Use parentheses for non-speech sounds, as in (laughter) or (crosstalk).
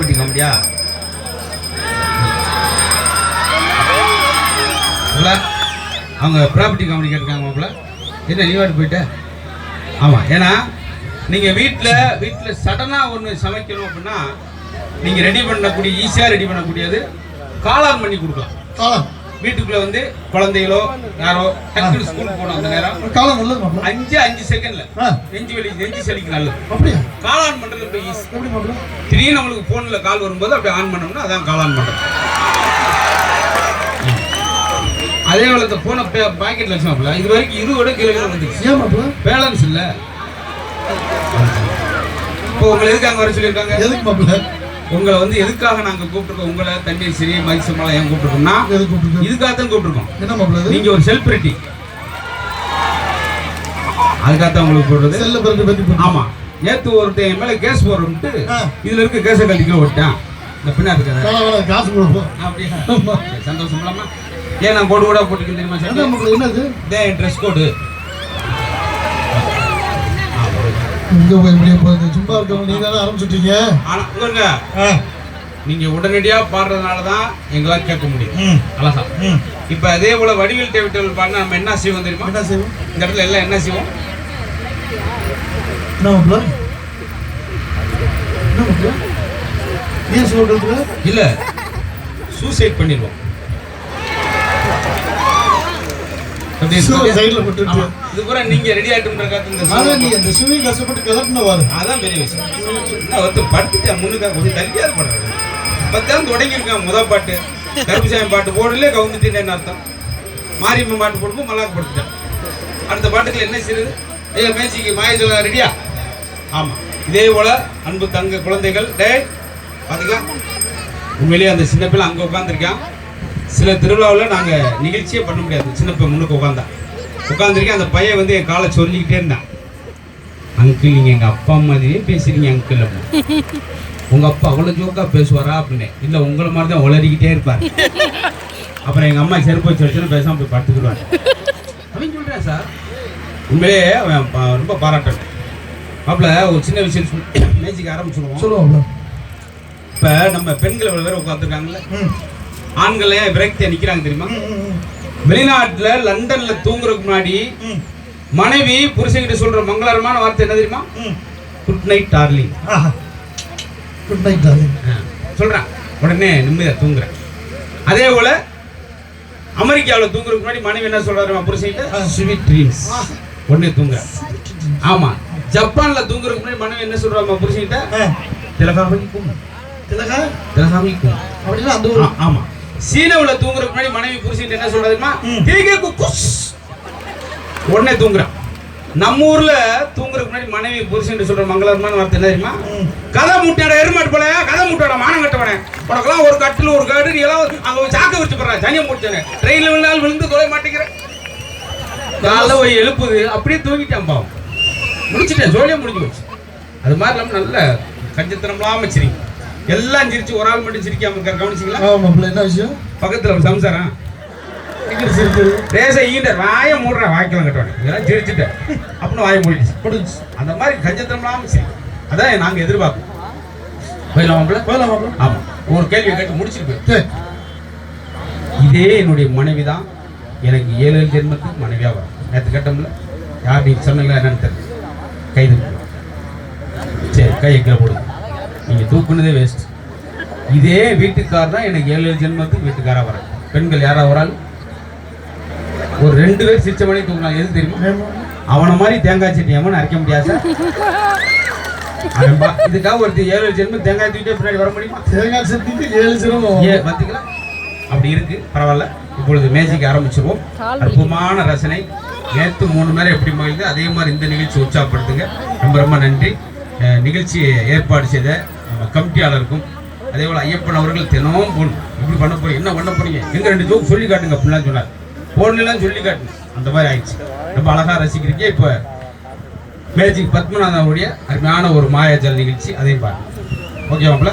Property காமெடியா அவங்க property comedy கேட்டிருக்காங்க மாப்பிள்ள. என்ன நீ போயிட்ட? ஆமாம் ஏன்னா நீங்கள் வீட்டில் வீட்டில் சடனாக ஒன்று சமைக்கணும் அப்படின்னா நீங்கள் ரெடி பண்ணக்கூடிய ஈஸியாக ரெடி பண்ணக்கூடியது காளான் பண்ணி கொடுக்கலாம். காலம் வீட்டுக்குள்ள வந்து குழந்தைகளோ யாரோ டக்குனு ஸ்கூல் போகணும் அந்த நேரம் காலம் நல்லது அஞ்சு அஞ்சு செகண்ட்ல. நெஞ்சு வலி நெஞ்சு சளிக்கு நல்லது. அப்படியா? காளான் பண்றது ரொம்ப ஈஸி எப்படி திடீர்னு நம்மளுக்கு போன்ல கால் வரும்போது அப்படியே ஆன் பண்ணோம்னா அதான் காளான் பண்றது. அதே போல இந்த போனை பாக்கெட்ல வச்சோம்ல இது வரைக்கும் இருபது கிலோ கிலோ மாப்பிள்ள? பேலன்ஸ் இல்ல. இப்போ உங்களை எதுக்கு அங்க வர சொல்லியிருக்காங்க? எதுக்கு மாப்பிள்ள? உங்களை வந்து எதுக்காக நாங்க கூப்பிட்டுருக்கோம்? உங்களை தண்ணி சரி மதிசமெல்லாம் ஏன் கூப்பிட்டுருக்கோம்னா இதுக்காக தான் கூப்பிட்டுருக்கோம். என்ன நீங்க ஒரு செலிபிரிட்டி அதுக்காகத்தான் உங்களுக்கு போடுறது செல்ல பிறகு பற்றி போட்டு ஆமா. நேத்து ஒருத்தன் என் மேல கேஸ் போடுறோம்ட்டு. இதுல இருக்க கேஸை கட்டிக்க விட்டேன் இந்த பின்னாடி இருக்காத காசு கொடுப்போம். அப்படியே சந்தோஷம் இல்லாம. ஏன் நான் கோடு கூட போட்டுக்கேன் தெரியுமா என்னது? ட்ரெஸ் கோடு இங்க போய் இப்படியே போகுது. சும்மா இருக்கவங்க நீ தானே ஆரம்பிச்சுட்டீங்க ஆனா இவருங்க நீங்க உடனடியா பாடுறதுனால தான் எங்களால் கேட்க முடியும் அழகா இப்ப அதே போல வடிவேல் தேவிட்டல் பாடினா நம்ம என்ன செய்வோம் தெரியுமா? என்ன செய்வோம்? இந்த இடத்துல எல்லாம் என்ன செய்வோம்? என்ன இல்ல. சூசைட் பண்ணிடுவோம் எப்படி இருக்கு? சைடுல போட்டு ஆமா. இது பூரா நீங்க ரெடி ஆயிட்டுன்றக்காக இந்த ஆனா நீ அந்த கஷ்டப்பட்டு வாரு. அதான் பெரிய விஷயம். ஒருத்தர் படுத்துட்டேன் முன்னுக்கா கொஞ்சம் தள்ளியாவது பண்றது பத்தான் தொடங்கியிருக்கான் முத பாட்டு. கருப்புசாமி பாட்டு போடலே கவுந்துட்டேன்னு அர்த்தம்? மாரியம்மன் பாட்டு போடும்போது மல்லாக்கு படுத்துட்டேன். அடுத்த பாட்டுக்கு என்ன செய்யுது ஐயா மேய்ச்சிக்கு மாய சொல்ல ரெடியா? ஆமா. இதே போல அன்பு தங்க குழந்தைகள் டேய் பாத்துக்கலாம். உண்மையிலேயே அந்த சின்ன பிள்ளை அங்கே உட்காந்துருக்கான் சில திருவிழாவில் நாங்கள் நிகழ்ச்சியே பண்ண முடியாது. சின்ன பையன் முன்னுக்கு உட்காந்தா உட்காந்துருக்கேன் அந்த பையன் வந்து என் காலை சொல்லிக்கிட்டே இருந்தான். அங்கிள் நீங்கள் எங்கள் அப்பா மாதிரியே பேசுறீங்க அங்கிள் அப்படின்னு உங்கள் அப்பா அவ்வளோ ஜோக்காக பேசுவாரா அப்படின்னு. இல்லை உங்களை மாதிரி தான் உளறிக்கிட்டே இருப்பார். அப்புறம் எங்கள் அம்மா செருப்பு வச்சு வச்சுன்னு பேசாமல் போய் படுத்துக்கிடுவார். அவன் சொல்கிறேன் சார். உண்மையிலேயே அவன் ரொம்ப பாராட்டேன் மாப்பிள்ள ஒரு சின்ன விஷயம் சொல்லி. (clears throat) மேஜிக் ஆரம்பிச்சிருவோம். சொல்லுவாங்களா இப்போ நம்ம பெண்கள் இவ்வளோ பேர் உட்காந்துருக்காங்கல்ல ம். ஆண்கள் விரக்தியா நிற்கிறாங்க தெரியுமா. வெளிநாட்டுல லண்டன்ல தூங்குறதுக்கு முன்னாடி மனைவி புருஷன்கிட்ட சொல்ற மங்களகரமான வார்த்தை என்ன தெரியுமா? Good night darling good night darling சொல்றான் உடனே நிம்மதியா தூங்குறேன் அதே போல அமெரிக்காவில் தூங்குறதுக்கு முன்னாடி மனைவி என்ன சொல்றாரு புருஷன்கிட்ட? ஸ்வீட் ட்ரீம்ஸ் உடனே தூங்குறேன் ஆமா. ஜப்பான்ல தூங்குறதுக்கு முன்னாடி மனைவி என்ன சொல்றாங்க புருஷன்கிட்ட? திலகாமிக்கும் திலகா? திலகாமிக்கும் அப்படின்னா அந்த ஆமா. சீனாவுல தூங்குறதுக்கு முன்னாடி மனைவி புருஷன் என்ன சொல்றதுமா. தீகே குக்குஸ் உடனே தூங்குறான். நம்ம ஊர்ல தூங்குறதுக்கு முன்னாடி மனைவி புருஷன் சொல்ற மங்களகரமான வார்த்தை என்ன தெரியுமா. கதை முட்டாட எருமாட்டு போல கதை முட்டாட மானம் கட்டவனே. உனக்கெல்லாம் ஒரு கட்டில் ஒரு காடு நீ எல்லாம் அங்க சாக்க வச்சு போடுற சனியை முடிச்சானே ட்ரெயின்ல விழுந்தாலும் விழுந்து தொலை மாட்டேங்கிற. காலைல போய் எழுப்புது. அப்படியே தூங்கிட்டான் பாவம். முடிச்சிட்டேன். ஜோலியா முடிஞ்சு போச்சு. அது மாதிரி இல்லாம நல்ல கஞ்சத்தனம்லாம் வச்சிருக்கீங்க. எல்லாம் சிரிச்சு ஒரு ஆள் மட்டும் சிரிக்காம இருக்காரு. கவனிச்சிங்களா? ஆமா மாப்பிள்ள என்ன விஷயம்? பக்கத்துல ஒரு சம்சாரம். எங்க ரேச ஈண்டர். வாயை மூடுற வாய்க்கலாம் கட்டுவாங்க இதெல்லாம் சிரிச்சுட்டேன் அப்படின்னு வாயை மூடிச்சு படிச்சு அந்த மாதிரி கஞ்சத்தனம்லாம் சரி அதான் நாங்க எதிர்பார்ப்போம் போயிடலாம் மாப்பிள்ள போகலாம் மாப்பிள்ள ஆமா. ஒரு கேள்வி கேட்டு. சரி. இதே என்னுடைய மனைவி தான் எனக்கு ஏழு ஏழு ஜென்மத்துக்கு மனைவியா வரும். நேற்று கேட்டோம்ல? யார் நீ சொன்னீங்களா என்னன்னு தெரியல. கை தூக்கு. சரி கையை கீழே போடுங்க. நீங்க தூக்குனதே வேஸ்ட் இதே வீட்டுக்கார் தான் எனக்கு ஏழு ஏழு ஜென்மத்துக்கு வீட்டுக்காரா வர பெண்கள் யாரா ஒரு ஆள் ஒரு ரெண்டு பேர் சிரிச்ச மணி தூங்கினாங்க எது தெரியுமா? அவன மாதிரி தேங்காய் சட்னி எவனும் அரைக்க முடியாது சார். இதுக்காக ஒருத்தர் ஏழு ஏழு ஜென்மம் தேங்காய் தூக்கிட்டே பின்னாடி வர முடியுமா? தேங்காய் சட்டிக்கு ஏழு சிரமம் ஏ பார்த்தீங்களா அப்படி இருக்கு. பரவாயில்ல. இப்பொழுது மேஜிக் ஆரம்பிச்சிருவோம். அற்புதமான ரசனை. நேற்று மூணு நேரம் எப்படி மகிழ்ந்து அதே மாதிரி இந்த நிகழ்ச்சி உற்சாகப்படுத்துங்க. ரொம்ப ரொம்ப நன்றி. அஹ், நிகழ்ச்சியை ஏற்பாடு செய்த கமிட்டியாளருக்கும் அதே போல் ஐயப்பன் அவர்கள் தினமும் போகணும் இப்படி பண்ண போறீங்க என்ன பண்ண போறீங்க? எங்கள் ரெண்டு ஜோக் சொல்லி காட்டுங்க அப்படிலாம் சொன்னார். போன்லாம் சொல்லி காட்டுங்க. அந்த மாதிரி ஆயிடுச்சு. ரொம்ப அழகாக ரசிக்கிறீங்க இப்போ மேஜிக் பத்மநாதனுடைய அருமையான ஒரு மாயாஜல் நிகழ்ச்சி அதையும் பாருங்க ஓகே மாப்பிள்ள?